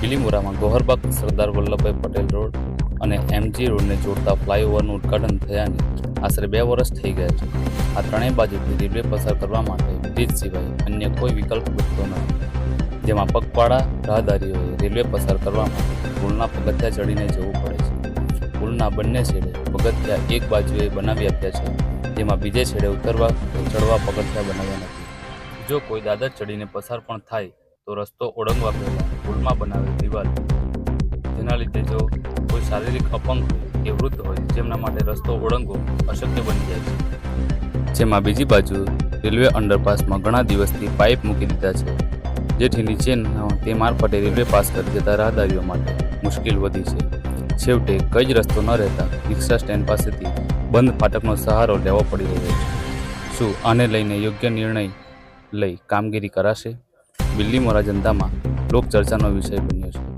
બિલીમોરામાં Goharbaug Sardar Vallabhbhai Patel road અને MG રોડને જોડતા ફ્લાયઓવરનું ઉદ્ઘાટન થયાને આશરે બે વર્ષ થઈ ગયા છે. આ ત્રણેય બાજુથી રેલવે પસાર કરવા માટે બ્રિજ સિવાય અન્ય કોઈ વિકલ્પ ઉઠતો નથી. જેમાં પગપાળા, રાહદારીઓએ રેલવે પસાર કરવા માટે પુલના પગથિયા ચડીને જવું પડે છે. પુલના બંને છેડે પગથિયા એક બાજુએ બનાવી આપ્યા છે, જેમાં બીજે છેડે ઉતરવા ચડવા પગથિયા બનાવ્યા નથી. જો કોઈ દાદર ચડીને પસાર પણ થાય, તો રસ્તો ઓળંગવા પહેલાં પુલમાં બનાવેલ દિવાલ. જેના લીધે જો કોઈ શારીરિક અપંગ કે વૃદ્ધ હોય, જેમના માટે રસ્તો ઓળંગવો અશક્ય બની જાય છે. જેમાં બીજી બાજુ રેલવે અંડરપાસમાં ઘણા દિવસથી પાઇપ મૂકી દીધા છે. જેથી નીચેનો તે મારફતે રેલવે પાસ કરી જતા રાહદારીઓ માટે મુશ્કેલ વધી છે. છેવટે કઈ જ રસ્તો ન રહેતા રિક્ષા સ્ટેન્ડ પાસેથી બંધ ફાટકનો સહારો લેવો પડી રહ્યો છે. શું આને લઈને યોગ્ય નિર્ણય લઈ કામગીરી કરાશે? બિલ્લીમોરા જનતામાં લોકચર્ચાનો વિષય બન્યો છે.